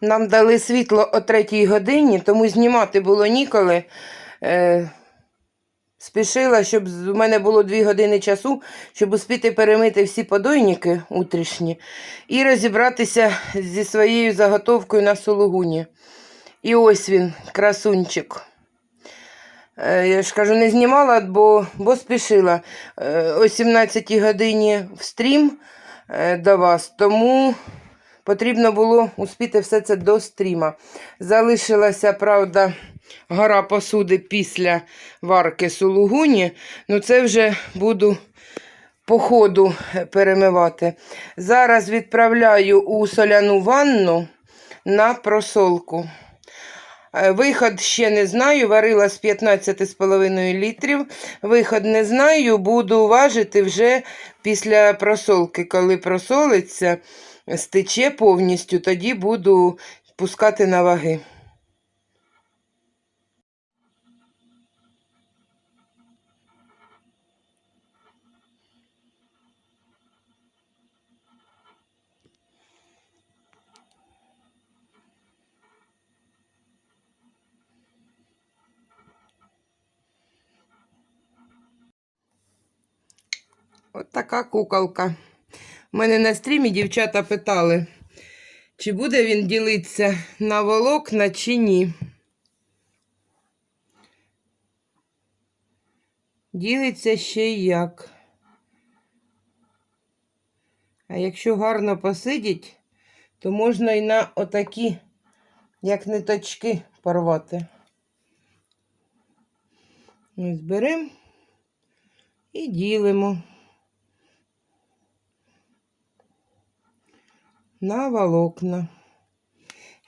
Нам дали світло о третій годині, тому знімати було ніколи. Е, спішила, щоб у мене було дві години часу, щоб успіти перемити всі подойники утрішні і розібратися зі своєю заготовкою на сулугуні. І ось він, красунчик. Е, Я ж кажу, не знімала, бо, бо спішила е, о 17 годині в стрім е, до вас, тому потрібно було успіти все це до стріма. Залишилася, правда, гора посуди після варки сулугуні, ну це вже буду по ходу е, перемивати. Зараз відправляю у соляну ванну на просолку. Е, Виход ще не знаю, варила з 15,5 літрів. Виход не знаю, буду важити вже після просолки. Коли просолиться, стече повністю, тоді буду пускати на ваги. От така куколка. У мене на стрімі дівчата питали, чи буде він ділитися на волокна, чи ні. Ділиться ще як. А якщо гарно посидіть, то можна і на отакі, як ниточки, порвати. Ось беремо і ділимо. На волокна.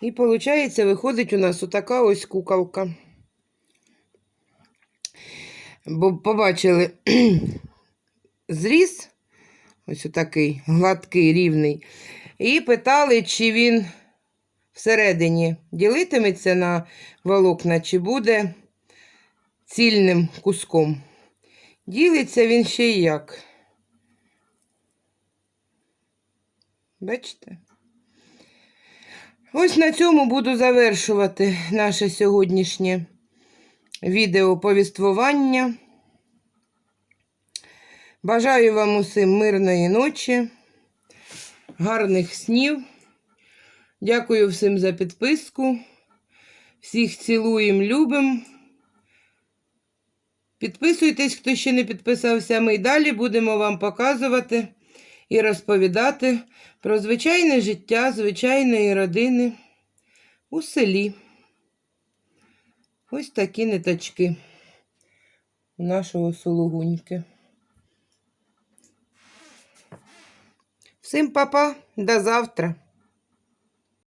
І виходить, виходить у нас отака ось куколка. Бо побачили зріз, ось отакий гладкий, рівний. І питали, чи він всередині ділитиметься на волокна, чи буде цільним куском. Ділиться він ще й як. Бачите? Ось на цьому буду завершувати наше сьогоднішнє відео повіствування. Бажаю вам усім мирної ночі, гарних снів. Дякую всім за підписку. Всіх цілуємо, любимо. Підписуйтесь, хто ще не підписався. Ми й далі будемо вам показувати і розповідати про звичайне життя звичайної родини у селі. Ось такі ниточки у нашого сулугуньки. Всім папа, до завтра.